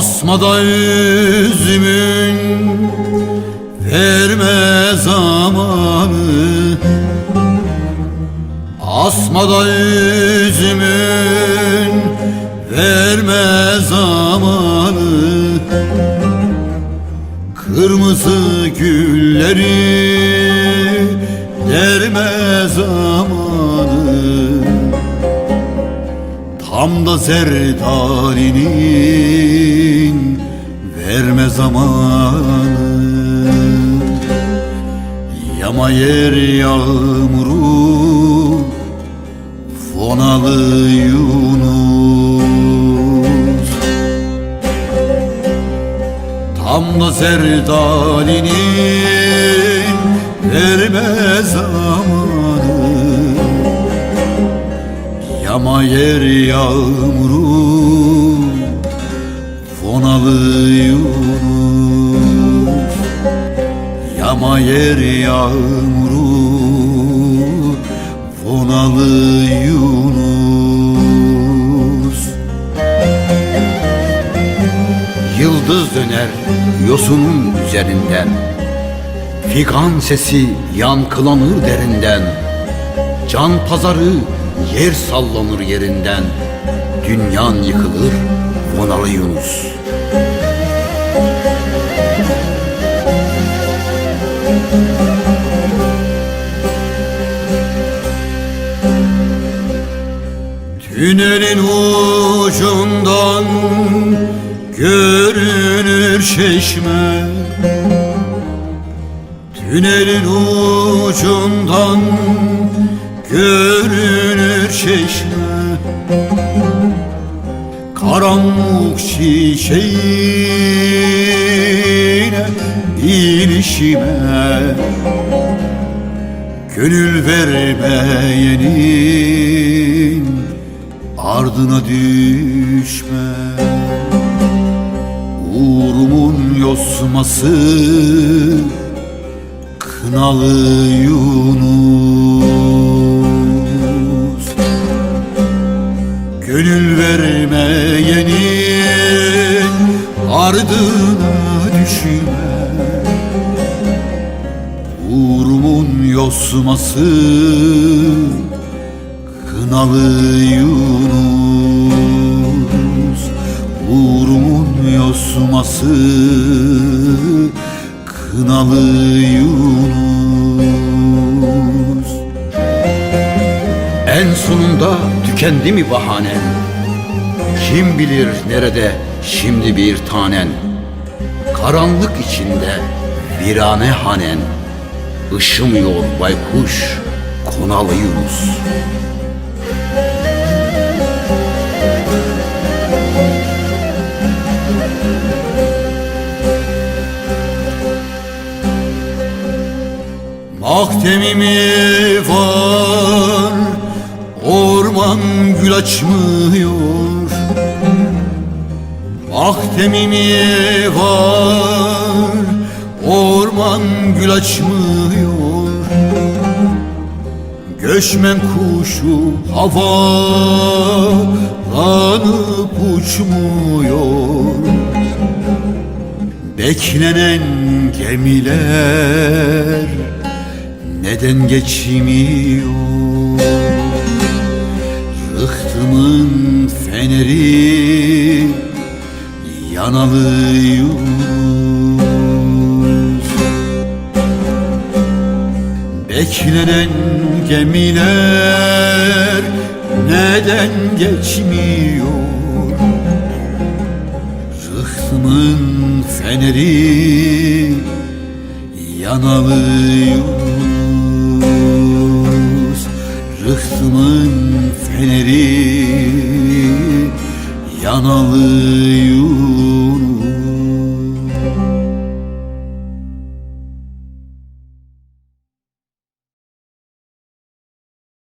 Asmada üzümün verme zamanı. Asmada üzümün verme zamanı. Kırmızı gülleri derme zamanı Tam da zerdalinin verme zamanı. Yama yer yağmuru Fonalı Yunus. Tam da zerdalinin verme zamanı Yama yer yağmuru Fonalı Yunus. Yama yer yağmuru Fonalı Yunus. Yıldız döner yosunun üzerinden Figan sesi yankılanır derinden. Can pazarı yer sallanır yerinden. Dünyan yıkılır Fonalı Yunus. Tünelin ucundan görünür çeşme. Tünelin ucundan görünür çeşme. Karanlık şişeğine ilişime. Gönül vermeyenin ardına düşme. Uğrumun yosması kınalı Yunus ardına düşme Uğrumun yosması Kınalı Yunus. Uğrumun yosması Kınalı Yunus. En sonunda tükendi mi bahanen Kim bilir nerede şimdi bir tanen Karanlık içinde virane hanen Işımıyor baykuş konalı Yunus var Orman gül açmıyor Maktemimi var Orman gül açmıyor. Göçmen kuşu havalanıp uçmuyor. Beklenen gemiler neden geçmiyor? Rıhtımın feneri yanalı Yunus. Beklenen gemiler neden geçmiyor? Rıhtımın feneri yanalı Yunus. Rıhtımın Yunus